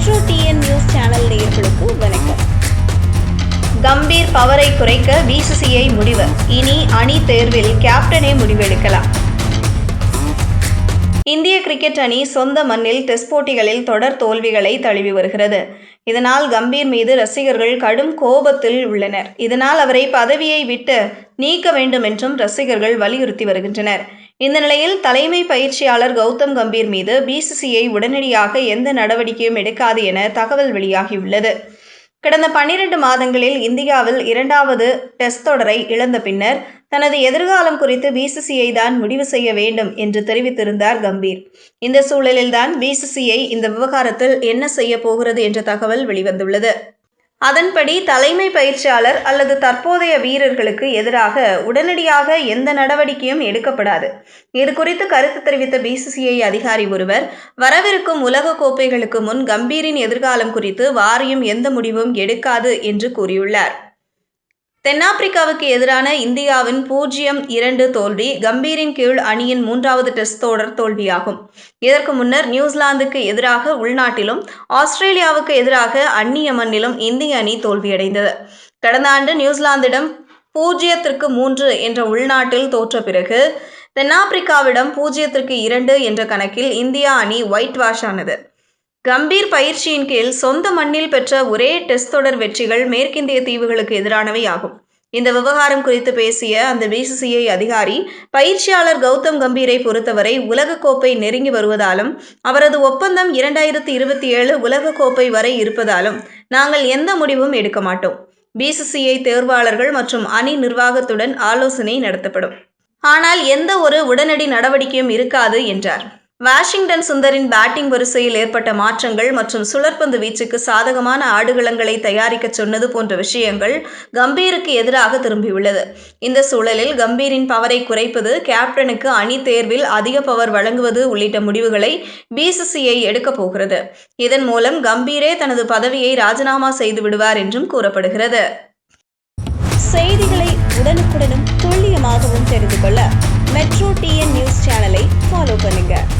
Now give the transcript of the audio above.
Metro TN news channel நேயர்களுக்கு வணக்கம். கம்பீர் பவரை குறைக்க பிசிசிஐ முடிவு. இனி அணி தேர்வில் கேப்டனே முடிவெடுக்கலாம். இந்திய கிரிக்கெட் அணி சொந்த மண்ணில் டெஸ்ட் போட்டிகளில் தொடர் தோல்விகளை தழுவி வருகிறது. இதனால் கம்பீர் மீது ரசிகர்கள் கடும் கோபத்தில் உள்ளனர். இதனால் அவரை பதவியை விட்டு நீக்க வேண்டும் என்றும் ரசிகர்கள் வலியுறுத்தி வருகின்றனர். இந்த நிலையில் தலைமை பயிற்சியாளர் கௌதம் கம்பீர் மீது பிசிசிஐ உடனடியாக எந்த நடவடிக்கையும் எடுக்காது என தகவல் வெளியாகியுள்ளது. கடந்த பன்னிரண்டு மாதங்களில் இந்தியாவில் இரண்டாவது டெஸ்ட் தொடரை இழந்த பின்னர் தனது எதிர்காலம் குறித்து பிசிசிஐ தான் முடிவு செய்ய வேண்டும் என்று தெரிவித்திருந்தார் கம்பீர். இந்த சூழலில்தான் பிசிசிஐ இந்த விவகாரத்தில் என்ன செய்ய போகிறது என்ற தகவல் வெளிவந்துள்ளது. அதன்படி தலைமை பயிற்சியாளர் அல்லது தற்போதைய வீரர்களுக்கு எதிராக உடனடியாக எந்த நடவடிக்கையும் எடுக்கப்படாது. இது குறித்து கருத்து தெரிவித்த பிசிசிஐ அதிகாரி ஒருவர் வரவிருக்கும் உலக கோப்பைகளுக்கு முன் கம்பீரின் எதிர்காலம் குறித்து வாரியம் எந்த முடிவும் எடுக்காது என்று கூறியுள்ளார். தென்னாப்பிரிக்காவுக்கு எதிரான இந்தியாவின் பூஜ்ஜியம் இரண்டு தோல்வி கம்பீரின் கீழ் அணியின் மூன்றாவது டெஸ்ட் தொடர் தோல்வியாகும். இதற்கு முன்னர் நியூசிலாந்துக்கு எதிராக உள்நாட்டிலும் ஆஸ்திரேலியாவுக்கு எதிராக அந்நிய மண்ணிலும் இந்திய அணி தோல்வியடைந்தது. கடந்த ஆண்டு நியூசிலாந்திடம் பூஜ்ஜியத்திற்கு மூன்று என்ற உள்நாட்டில் தோற்ற பிறகு தென்னாப்பிரிக்காவிடம் பூஜ்ஜியத்திற்கு இரண்டு என்ற கணக்கில் இந்தியா அணி ஒயிட் வாஷ் ஆனது. கம்பீர் பயிற்சியின் கீழ் சொந்த மண்ணில் பெற்ற ஒரே டெஸ்ட் தொடர் வெற்றிகள் மேற்கிந்திய தீவுகளுக்கு எதிரானவை ஆகும். இந்த விவகாரம் குறித்து பேசிய அந்த பிசிசிஐ அதிகாரி பயிற்சியாளர் கௌதம் கம்பீரை பொறுத்தவரை உலகக்கோப்பை நெருங்கி வருவதாலும் அவரது ஒப்பந்தம் இரண்டாயிரத்தி இருபத்தி ஏழு உலகக்கோப்பை வரை இருப்பதாலும் நாங்கள் எந்த முடிவும் எடுக்க மாட்டோம். பிசிசிஐ தேர்வாளர்கள் மற்றும் அணி நிர்வாகத்துடன் ஆலோசனை நடத்தப்படும். ஆனால் எந்த ஒரு உடனடி நடவடிக்கையும் இருக்காது என்றார். வாஷிங்டன் சுந்தரின் பேட்டிங் வரிசையில் ஏற்பட்ட மாற்றங்கள் மற்றும் சுழற்பந்து வீச்சுக்கு சாதகமான ஆடுகளங்களை தயாரிக்க சொன்னது போன்ற விஷயங்கள் கம்பீருக்கு எதிராக திரும்பியுள்ளது. இந்த சூழலில் கம்பீரின் பவரை குறைப்பது கேப்டனுக்கு அணி தேர்வில் அதிக பவர் வழங்குவது உள்ளிட்ட முடிவுகளை பிசிசிஐ எடுக்கப் போகிறது. இதன் மூலம் கம்பீரே தனது பதவியை ராஜினாமா செய்து விடுவார் என்றும் கூறப்படுகிறது. செய்திகளை உடனுக்குடனும் துல்லியமாகவும் தெரிந்து கொள்ள மெட்ரோ டிஎன் நியூஸ் சேனலை ஃபாலோ பண்ணுங்கள்